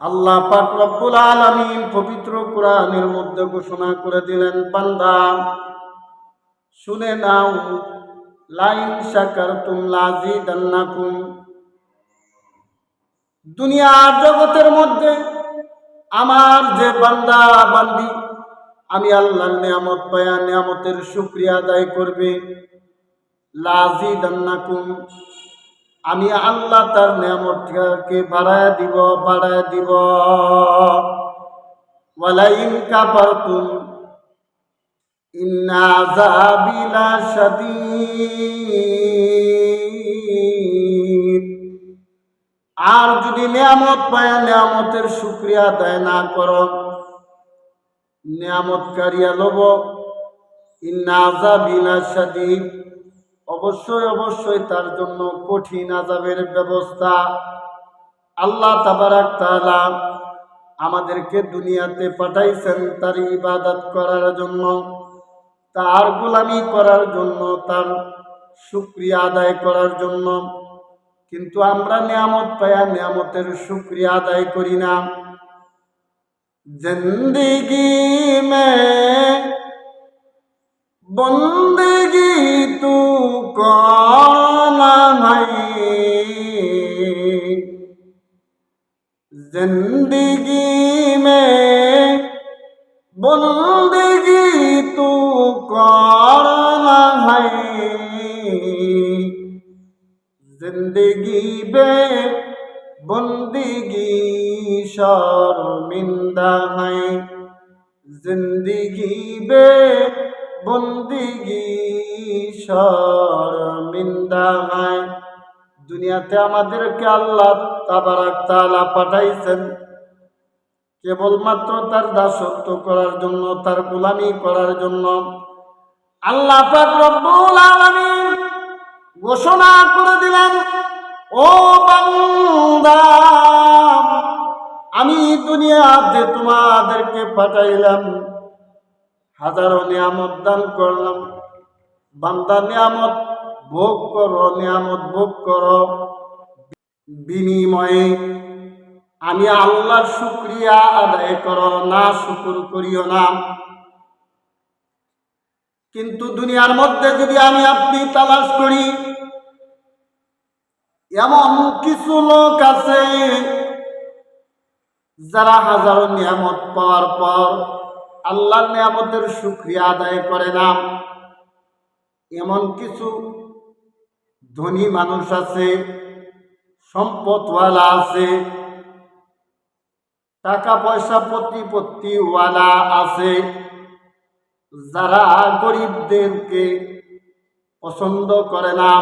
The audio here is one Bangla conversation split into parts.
আল্লাহ পাক রব্বুল আলামিন পবিত্র কোরআনের মধ্যে ঘোষণা করে দিলেন, বান্দা, শুনে নাও, লাইন শাকারতুম লাজিদান্নাকুম। দুনিয়ার জগতের মধ্যে আমার যে বান্দা, বান্দি, আমি আল্লাহর নিয়ামত পায়া নিয়ামতের শুক্রিয়া আদায় করবে। লাজিদান্নাকুম। আমি আল্লাহ তার নিয়ামতকে বাড়ায় দিব বাড়ায় দিব। ওয়ালাইন কাপারতুম ইন্না আযাবি লাশাদীদ আর যদি নিয়ামত পায়, নিয়ামতের শুক্রিয়া আদায় না করো নিয়ামত কারিয়া লব ইন্না আযাবি লাশাদীদ অবশ্যই অবশ্যই তার জন্য কঠিন আজাবের ব্যবস্থা। আল্লাহ তাবারাক তাআলা আমাদেরকে দুনিয়াতে পাঠাইছেন তার ইবাদত করার জন্য। তার গোলামি করার জন্য, তার শুক্রিয়া আদায় করার জন্য। কিন্তু আমরা নিয়ামত পায়া নিয়ামতের শুক্রিয়া আদায় করি না। জিন্দিগি মে বন্দেগি তু নাই জিন্দগি মে বন্দেগি তু নাই জিন্দগি বে বন্দিগি শর্মিন্দা হয় জিন্দগি বে বন্দিগি শর্মিন্দা হয় দুনিয়াতে আমাদেরকে আল্লাহ তাবারাক তাআলা পাঠাইছেন। কেবলমাত্র তার দাসত্ব করার জন্য, তার গোলামি করার জন্য। আল্লাহ রব্বুল আলামিন ঘোষণা করে দিলেন, ও বান্দা, আমি দুনিয়াতে তোমাদেরকে পাঠাইলাম হাজারো নিয়ামত দান করলাম। বান্দা নিয়ামত ভোগ করো, নিয়ামত ভোগ করো। বিনিময়ে আমি আল্লাহর শুক্রিয়া আদায় করো, না শুকুর করিও না। কিন্তু দুনিয়ার মধ্যে যদি আমি আপনি তালাশ করি, এমন কিছু লোক আছে যারা হাজারো নিয়ামত পাওয়ার পর আল্লাহর নিয়ামতের শুক্রিয়া আদায় করে না। এমন কিছু ধনী মানুষ আছে, সম্পদওয়ালা আছে টাকা পয়সা প্রতিপত্তিওয়ালা আছে, যারা গরিবদেরকে পছন্দ করে না,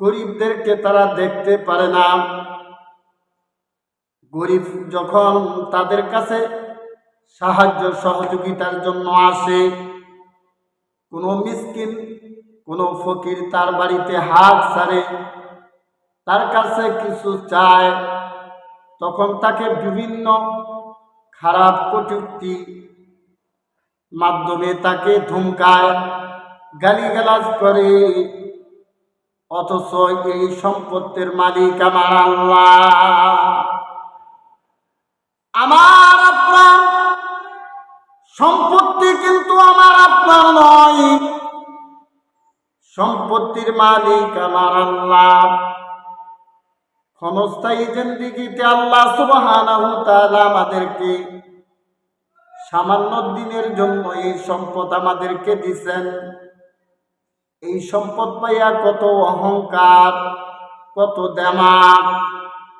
গরিবদেরকে তারা দেখতে পারে না। গরিব যখন তাদের কাছে সাহায্য সহযোগিতার জন্য আসে। কোনো মিসকিন, কোনো ফকির তার বাড়িতে হাত সারে, তার কাছে কিছু চায়, তখন তাকে বিভিন্ন খারাপ কটুক্তি মাধ্যমে তাকে ধুমকায়, গালিগালাজ করে। অথচ এই সম্পত্তির মালিক আমার আল্লাহ। আমার কিন্তু আমার আপনার নয়। সম্পত্তির মালিক আমার আল্লাহ। ক্ষণস্থায়ী জিন্দিগিতে আল্লাহ তাআলা আমাদেরকে সামান্য দিনের জন্য এই সম্পদ আমাদেরকে দিছেন। এই সম্পদ পাইয়া কত অহংকার, কত দেমা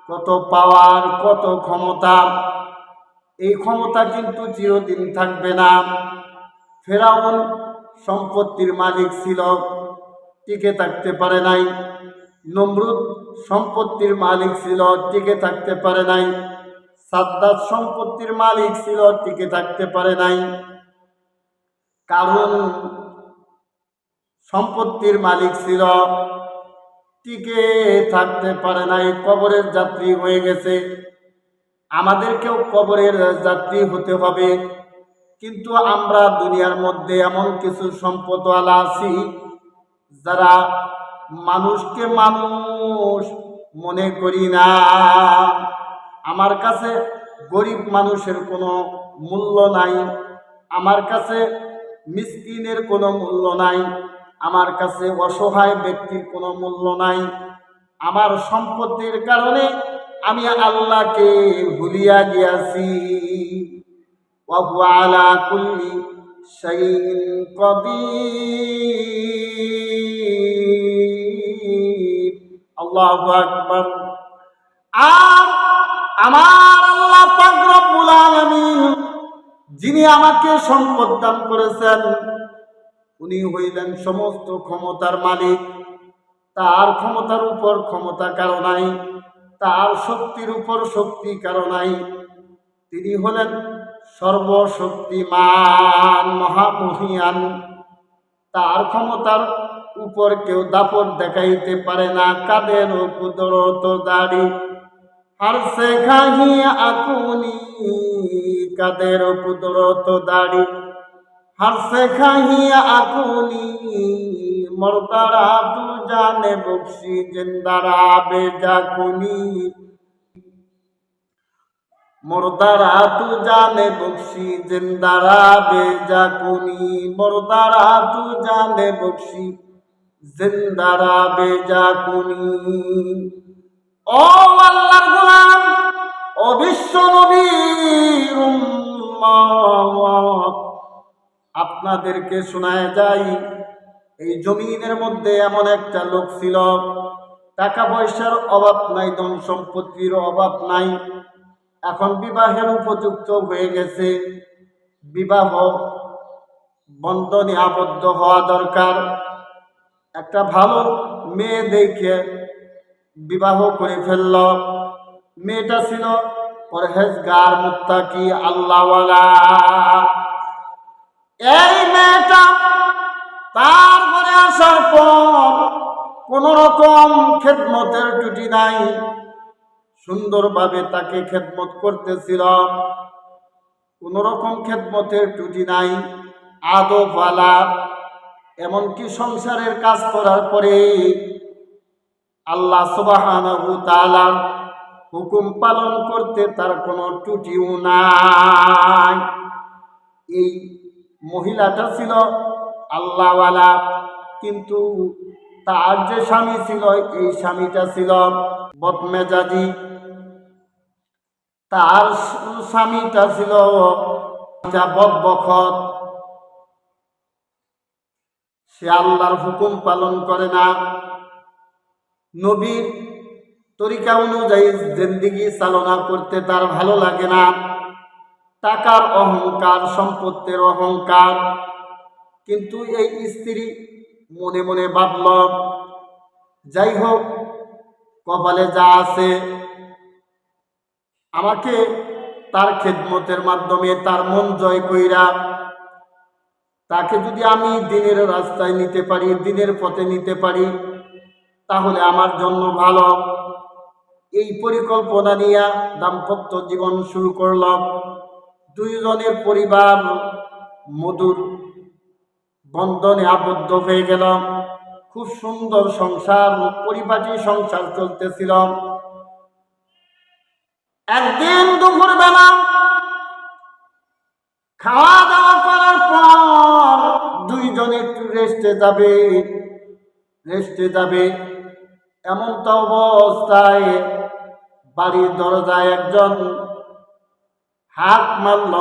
কত পাওয়ার, কত ক্ষমতা এই ক্ষমতা কিন্তু চিরদিন থাকবে না। ফেরাউন সম্পত্তির মালিক ছিল, টিকে থাকতে পারে নাই। নমরুদ সম্পত্তির মালিক ছিল, টিকে থাকতে পারে নাই। সাদ্দাত সম্পত্তির মালিক ছিল, টিকে থাকতে পারে নাই। কারণ সম্পত্তির মালিক ছিল, টিকে থাকতে পারে নাই। কবরের যাত্রী হয়ে গেছে। আমাদেরকেও কবরের যাত্রী হতে হবে। কিন্তু আমরা দুনিয়ার মধ্যে এমন কিছু সম্পদওয়ালা আছি, যারা মানুষকে মানুষ মনে করি না। আমার কাছে গরিব মানুষের কোনো মূল্য নাই, আমার কাছে মিসকিনের কোনো মূল্য নাই, আমার কাছে অসহায় ব্যক্তির কোনো মূল্য নাই। আমার সম্পত্তির কারণে আমি আল্লাহকে ভুলিয়া গিয়াছি। আলা কুল্লি শাইইন কদির। আল্লাহু আর আমার আল্লাহ পাক রব্বুল আলামিন, যিনি আমাকে সম্পদ দান করেছেন, উনি হইলেন সমস্ত ক্ষমতার মালিক। তার ক্ষমতার উপর ক্ষমতা কারও নাই। তার শক্তির উপর শক্তি কারও নাই। তিনি হলেন সর্বশক্তিমান, মহামহিয়ান। তার ক্ষমতার উপর কেউ দাপট দেখাইতে পারে না কাদের কুদরত দাড়ি। আর সে খাহি আকুনি কাদের কুদরত দাড়ি। আর সে খাহি আকুনি, মর্দারা তু जाने बख्शी जिंदारा बेजा कुनी मरदारा तू जाने बख्शी जिंदारा बेजा कुनी मरदारा तू जाने बख्शी जिंदारा बेजा कुनी ও আল্লাহর গোলাম ও বিশ্ব নবীর উম্মত আপনাদেরকে শোনায় যাই এই জমিনের মধ্যে এমন একটা লোক ছিল। টাকা পয়সার অভাব নাই, ধন সম্পত্তির অভাব নাই। এখন বিবাহের উপযুক্ত হয়ে গেছে। বিবাহ বন্ধনে আবদ্ধ হওয়া দরকার। একটা ভালো মেয়ে দেখে বিবাহ করে ফেলল। মেয়েটা ছিল পরহেজগার, মুত্তাকি, আল্লাহওয়ালা। এই মেয়েটা তার ঘরে আসার পর কোন রকম খেদমতের টুটি নাই। সুন্দরভাবে তাকে খেদমত করতেছিল। কোন রকম খেদমতের টুটি নাই। আদো পালা এমনকি সংসারের কাজ করার পরে আল্লাহ তাআলার হুকুম পালন করতে তার কোনো টুটিও নাই। এই মহিলাটা ছিল আল্লাহওয়ালা কিন্তু তার যে স্বামী ছিল, এই স্বামীটা ছিল বদমেজাজি। তার স্বামীটা ছিল বদবখত। সে আল্লাহর হুকুম পালন করে না। নবীর তরিকা অনুযায়ী জিন্দিগি চালনা করতে তার ভালো লাগে না। টাকার অহংকার, সম্পত্তির অহংকার। কিন্তু এই স্ত্রী মনে মনে ভাবল যাই হোক কপালে যা আছে, আমাকে তার খেদমতের মাধ্যমে তার মন জয় কইরা তাকে যদি আমি দিনের রাস্তায় নিতে পারি, দিনের পথে নিতে পারি, তাহলে আমার জন্য ভালো। এই পরিকল্পনা নিয়ে দাম্পত্য জীবন শুরু করলাম দুইজনের পরিবার মধুর বন্ধনে আবদ্ধ হয়ে গেল খুব সুন্দর সংসার, পরিপাটি সংসার চলতেছিল। একদিন দুপুর বেলা খাওয়া দাওয়া করার পর দুইজনে একটু রেস্টে যাবে রেস্টে যাবে। এমন তো অবস্থায় বাড়ির দরজায় একজন হাত মারল।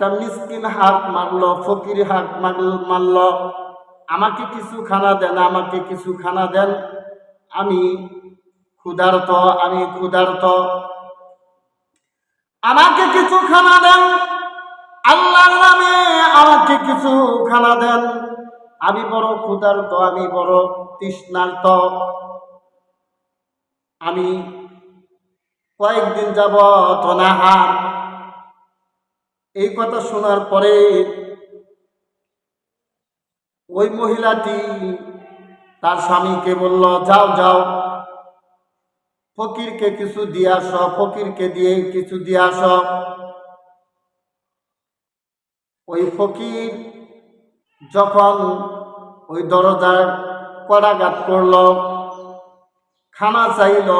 একটা মিসকিন হাত মারল, ফকির হাত মারল আমাকে কিছু খানা দেন, আমাকে কিছু খানা দেন। আমি ক্ষুধার্ত আমি ক্ষুধার্ত। আমাকে কিছু খানা দেন। আল্লাহর নামে আমাকে কিছু খানা দেন। আমি বড় ক্ষুধার্ত, আমি বড় তৃষ্ণার্ত। আমি কয়েকদিন যাব অনাহার এই কথা শোনার পরে ওই মহিলাটি তার স্বামীকে বলল, যাও যাও। ফকিরকে কিছু দিয়ে আস, ফকিরকে দিয়ে কিছু দিয়ে আস। ওই ফকির যখন ওই দরজার কড়াঘাত করল, খানা চাইল,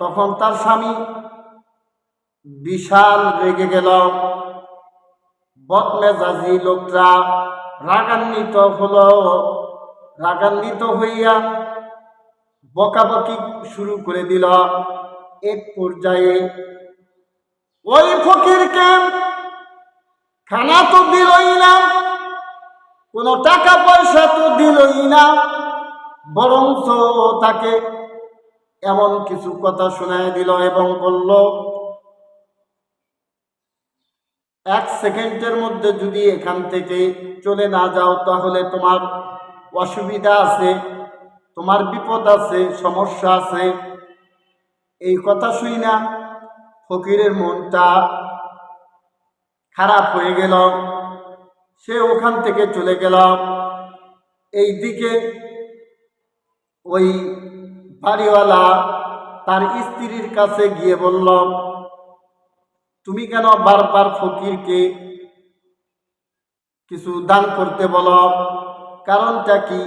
তখন তার স্বামী বিশাল রেগে গেল। বদমেজাজি লোকরা রাগান্বিত হলো। রাগান্বিত হইয়া বকাবকি শুরু করে দিল। এক পর্যায়ে, ওই ফকিরকে খানা তো দিলই না, কোনো টাকা পয়সা তো দিলই না, বরঞ্চ তাকে এমন কিছু কথা শোনায় দিল এবং বলল এক সেকেন্ডের মধ্যে যদি এখান থেকে চলে না যাও, তাহলে তোমার অসুবিধা আছে, তোমার বিপদ আছে, সমস্যা আছে। এই কথা শুই না ফকিরের মনটা খারাপ হয়ে গেল। সে ওখান থেকে চলে গেল। এই দিকে ওই বাড়িওয়ালা তার স্ত্রীর কাছে গিয়ে বলল তুমি কেন বারবার ফকিরকে কিছু দান করতে বলো? কারণটা কি?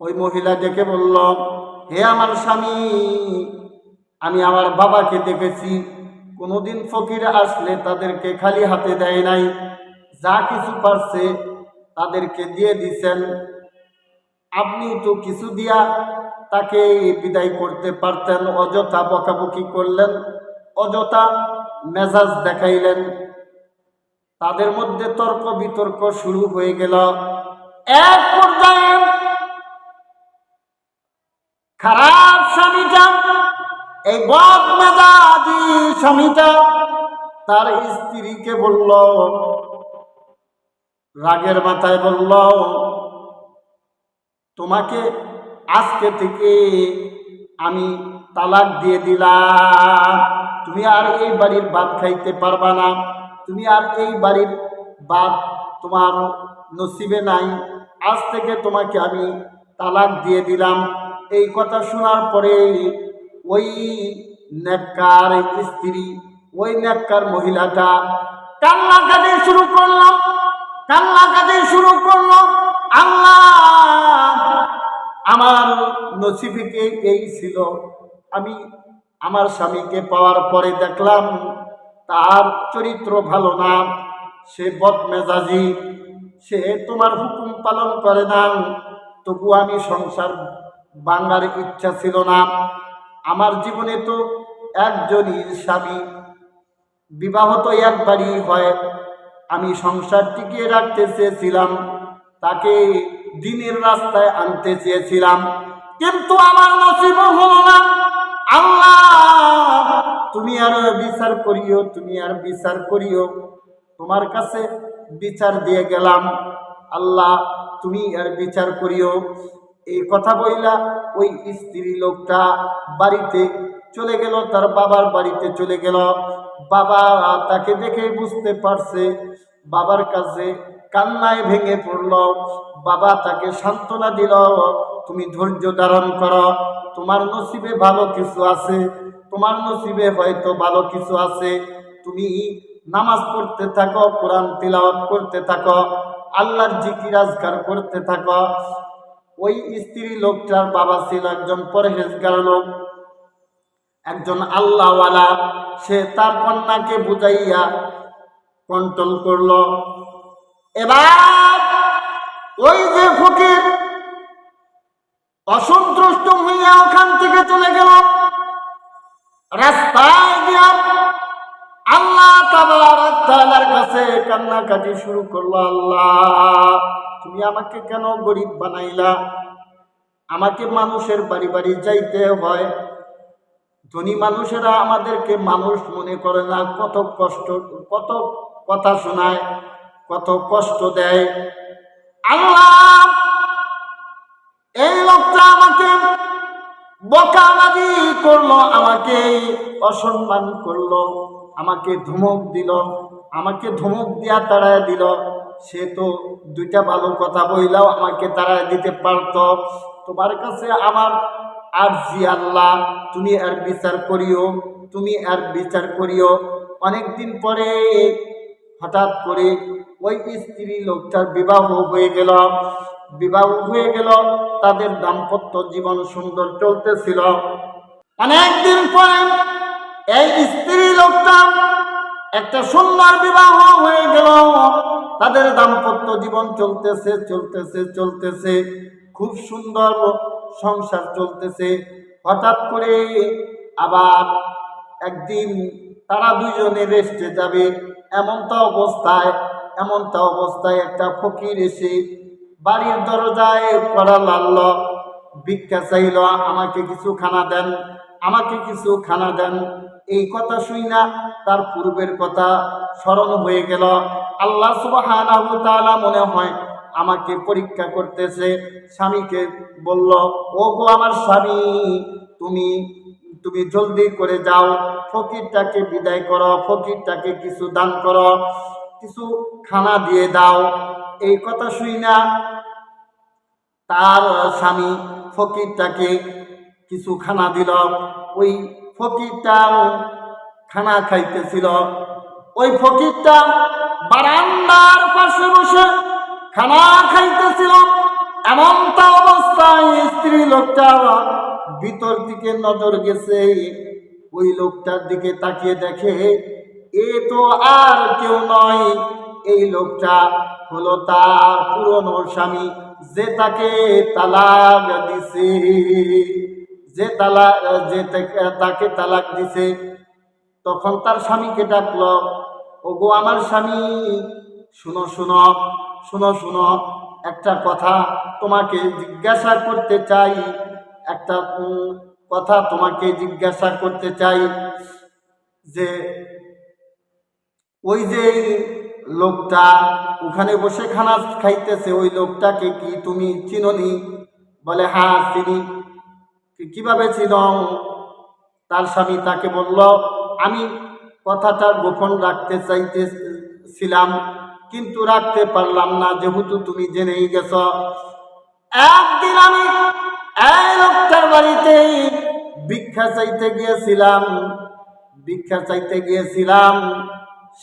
ওই মহিলা ডেকে বলল, হে আমার স্বামী, আমি আমার বাবাকে দেখেছি। কোনোদিন ফকির আসলে তাদেরকে খালি হাতে দেয় নাই। যা কিছু পারছে তাদেরকে দিয়ে দিছেন। আপনি তো কিছু দিয়া তাকে বিদায় করতে পারতেন, অযথা বকাবকি করলেন। অযথা মেজাজ দেখাইলেন। তাদের মধ্যে তর্ক বিতর্ক শুরু হয়ে গেল। এক পর্যায়ে খারাপ স্বামীটা, এই বদ মেজাজি স্বামীটা তার স্ত্রীকে বলল, রাগের মাথায় বলল, তোমাকে আজকে থেকে আমি তালাক দিয়ে দিলাম। তুমি আর এই বাড়ির ভাত খাইতে পারবা না। তুমি আর এই বাড়ির ভাত তোমার নসিবে নাই। আজ থেকে তোমাকে আমি তালাক দিয়ে দিলাম। এই কথা শোনার পরে ওই নেককার স্ত্রী, ওই নেককার মহিলাটা কান্নাকাটি শুরু করলাম কান্নাকাটি শুরু করল। আল্লাহ! আমার নসিবিকে এই ছিল। আমি আমার স্বামীকে পাওয়ার পরে দেখলাম, তার চরিত্র ভালো না। সে বদমেজাজি। সে তোমার হুকুম পালন করে না। তবু আমি সংসার বাংলার ইচ্ছা ছিল না। আমার জীবনে তো একজনই স্বামী। বিবাহ তো একবারই হয়। আমি সংসার টিকিয়ে রাখতে চেয়েছিলাম। তাকে দিনের রাস্তায় আনতে চেয়েছিলাম। কিন্তু আমার নসিব হলো না। আল্লাহ, তুমি আর বিচার করিও, তুমি আর বিচার করিও। তোমার কাছে বিচার দিয়ে গেলাম। আল্লাহ, তুমি আর বিচার করিও। এই কথা বইলা ওই স্ত্রী লোকটা বাড়িতে চলে গেল, তার বাবার বাড়িতে চলে গেল। বাবা তাকে দেখে বুঝতে পারছে, বাবার কাছে কান্নায় ভেঙে পড়ল। বাবা তাকে সান্ত্বনা দিল, তুমি ধৈর্য ধারণ করো, তোমার নসিবে ভালো কিছু আছে, তোমার নসিবে হয়তো ভালো কিছু আছে। তুমি নামাজ পড়তে থাকো, কোরআন তিলাওয়াত করতে থাকো, আল্লাহর জিকির আজগার করতে থাকো। ওই স্ত্রী লোকটার বাবা ছিল একজন পরহেজগার লোক। একজন আল্লাহওয়ালা, সে তার কন্যাকে বুঝাইয়া কন্ট্রোল করল। এবার ওই যে ফকির অসন্তুষ্ট হইয়া ওখান থেকে চলে গেল। রাস্তায় গিয়া আল্লাহ তাবার কাছে কান্নাকাটি শুরু করল, আল্লাহ, তুমি আমাকে কেন গরিব বানাইলা? আমাকে মানুষের বাড়ি বাড়ি যাইতে হয়। ধনী মানুষেরা আমাদেরকে মানুষ মনে করে না। কত কষ্ট, কত কথা শোনায়। কত কষ্ট দেয়। আল্লাহ, এই লোকটা আমাকে বকাবাজি করল, আমাকে অসম্মান করল, আমাকে ধমক দিল, আমাকে ধমক দিয়া তাড়ায় দিল। সে তো দুইটা ভালো কথা বইলাও আমাকে তাড়ায় দিতে পারত। তোমার কাছে আমার আর জি আল্লাহ, তুমি আর বিচার করিও, তুমি আর বিচার করিও। অনেকদিন পরে হঠাৎ করে ওই স্ত্রী লোকটার বিবাহ হয়ে গেল। বিবাহ হয়ে গেল, তাদের দাম্পত্য জীবন সুন্দর চলতেছিল। অনেকদিন পরে এই স্ত্রী লোকটা একটা সুন্দর বিবাহ হয়ে গেল। তাদের দাম্পত্য জীবন চলতেছে চলতেছে চলতেছে। খুব সুন্দর সংসার চলতেছে। হঠাৎ করে আবার একদিন তারা দুজনে রেস্টে যাবে। এমনটা অবস্থায় এমনটা অবস্থায় একটা ফকির এসে বাড়ির দরজায় করা লাল ভিক্ষা চাইল, আমাকে কিছু খানা দেন, আমাকে কিছু খানা দেন। এই কথা শুই না তার পূর্বের কথা স্মরণ হয়ে গেল। আল্লাহ তাআলা মনে হয় আমাকে পরীক্ষা করতেছে। স্বামীকে বলল, ও গো আমার স্বামী, তুমি তুমি জলদি করে যাও। ফকিরটাকে বিদায় করো, ফকিরটাকে কিছু দান করো। কিছু খানা দিয়ে দাও। এই কথা শুই না। তার স্বামী ফকিরটাকে কিছু খানা দিল। ওই ফকিরটা খানা খাইতেছিল। ওই ফকিরটা বারান্দার পাশে বসে খানা খাইতেছিল। এমনটা অবস্থায় স্ত্রী লোকটা ভিতর দিকে নজর গেছে। ওই লোকটার দিকে তাকিয়ে দেখে এ তো আর কেউ নয়। এই লোকটা হলো তার পুরনো স্বামী যে তাকে তালাক দিছে। যে তালাক, যে তাকে- তালাক দিছে। তখন তার স্বামীকে ডাকলো, ওগো আমার স্বামী, শুনো শুনো শুনো শুনো, একটা কথা তোমাকে জিজ্ঞাসা করতে চাই। একটা কথা তোমাকে জিজ্ঞাসা করতে চাই যে ওই যে লোকটা ওখানে বসে খানা খাইতেছে, ওই লোকটাকে কি তুমি চিননি? বলে হ্যাঁ চিনি। "কি- কীভাবে চিন তার স্বামী তাকে বলল, আমি কথাটা গোপন রাখতে চাইতেছিলাম, কিন্তু রাখতে পারলাম না, যেহেতু তুমি জেনেই গেছ। একদিন আমি লোকটার বাড়িতে ভিক্ষা চাইতে গিয়েছিলাম, ভিক্ষা চাইতে গিয়েছিলাম।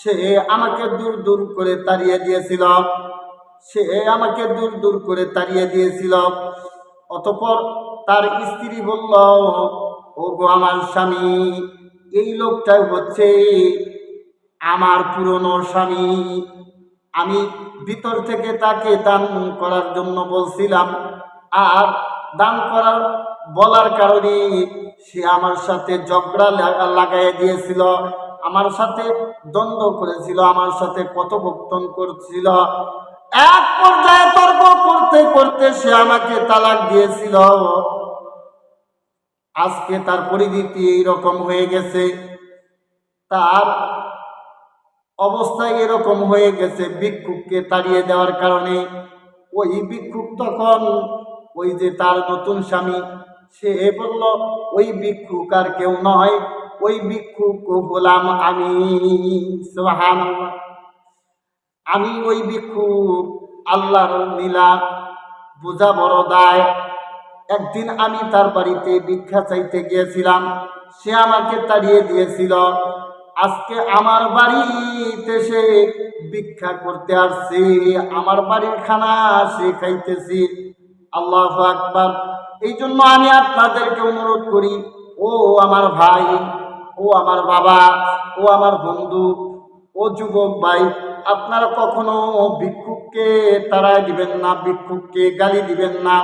সে আমাকে দূর দূর করে তাড়িয়ে দিয়েছিল। সে আমাকে দূর দূর করে তাড়িয়ে দিয়েছিল। অতপর তার স্ত্রী বলল ও গো আমার স্বামী, এই লোকটাই হচ্ছে আমার পুরনো স্বামী। আমি ভিতর থেকে তাকে দান করার জন্য বলছিলাম। আর দান করার বলার কারণে সে আমার সাথে ঝগড়া লাগা- লাগাই দিয়েছিল। আমার সাথে দ্বন্দ্ব করেছিল, আমার সাথে কথোপকথন করছিল। এক পর্যায়ে তর্ক করতে করতে সে আমাকে তালাক দিয়েছিল। আজকে তার পরিস্থিতি এইরকম হয়ে গেছে। তার অবস্থায় এরকম হয়ে গেছে ভিক্ষুককে তাড়িয়ে দেওয়ার কারণে। ওই ভিক্ষুক তখন, ওই যে তার নতুন স্বামী, সে বলল, ওই ভিক্ষুক আর কেউ নয়। ওই ভিক্ষুক হলাম আমি, সুবহানাল্লাহ। আমি ওই ভিক্ষুক আল্লাহর নীলা বোঝা বড় দায়। একদিন আমি তার বাড়িতে ভিক্ষা চাইতে গিয়েছিলাম, সে আমাকে তাড়িয়ে দিয়েছিল। আজকে আমার বাড়িতে সে ভিক্ষা করতে আসছে, আমার বাড়ির খানা সে খাইতেছি। আল্লাহ আকবার। এই জন্য আমি আপনাদেরকে অনুরোধ করি, ও আমার ভাই ও আমার বাবা, ও আমার বন্ধু, ও যুবক ভাই, আপনারা কখনো ভিক্ষুককে তাড়ায় দিবেন না, ভিক্ষুককে গালি দিবেন না,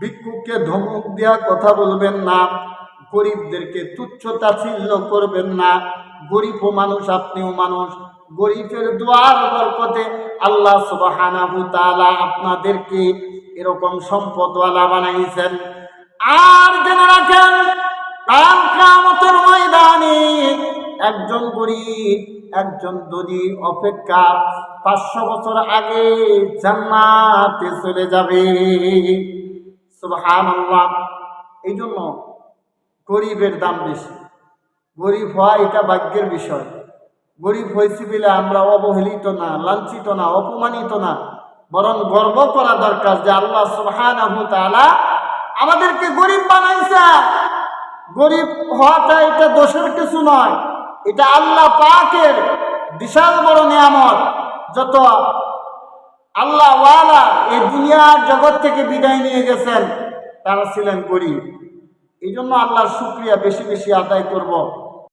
ভিক্ষুককে ধমক দেওয়া কথা বলবেন না, গরিবদেরকে তুচ্ছ তাচ্ছিল্য করবেন না গরিবও মানুষ, আপনিও মানুষ, গরিবের দোয়ার বরকতে আল্লাহ সুবহানাহু তাআলা আপনাদেরকে এরকম সম্পদওয়ালা বানাইছেন। আর জেনে রাখেন কাল কিয়ামতের ময়দানে একজন গরিব একজন ধনী অপেক্ষা পাঁচশো বছর আগে জান্নাতে চলে যাবে। এই জন্য গরিবের দাম বেশি। গরিব হওয়া এটা ভাগ্যের বিষয়। গরিব হয়েছি বলে আমরা অবহেলিত না, লাঞ্ছিত না, অপমানিত না। বরং গর্ব করা দরকার যে আল্লাহ সুবহানাহু তাআলা আমাদেরকে গরিব বানাইছে গরিব হওয়াটা এটা দোষের কিছু নয়। এটা আল্লাহ পাকের বিশাল বড় নিয়ামত। যত আল্লাহ ওয়ালা এই দুনিয়ার জগৎ থেকে বিদায় নিয়ে গেছেন, তারা ছিলেন গরিব। এই জন্য আল্লাহর শুক্রিয়া বেশি বেশি আদায় করব।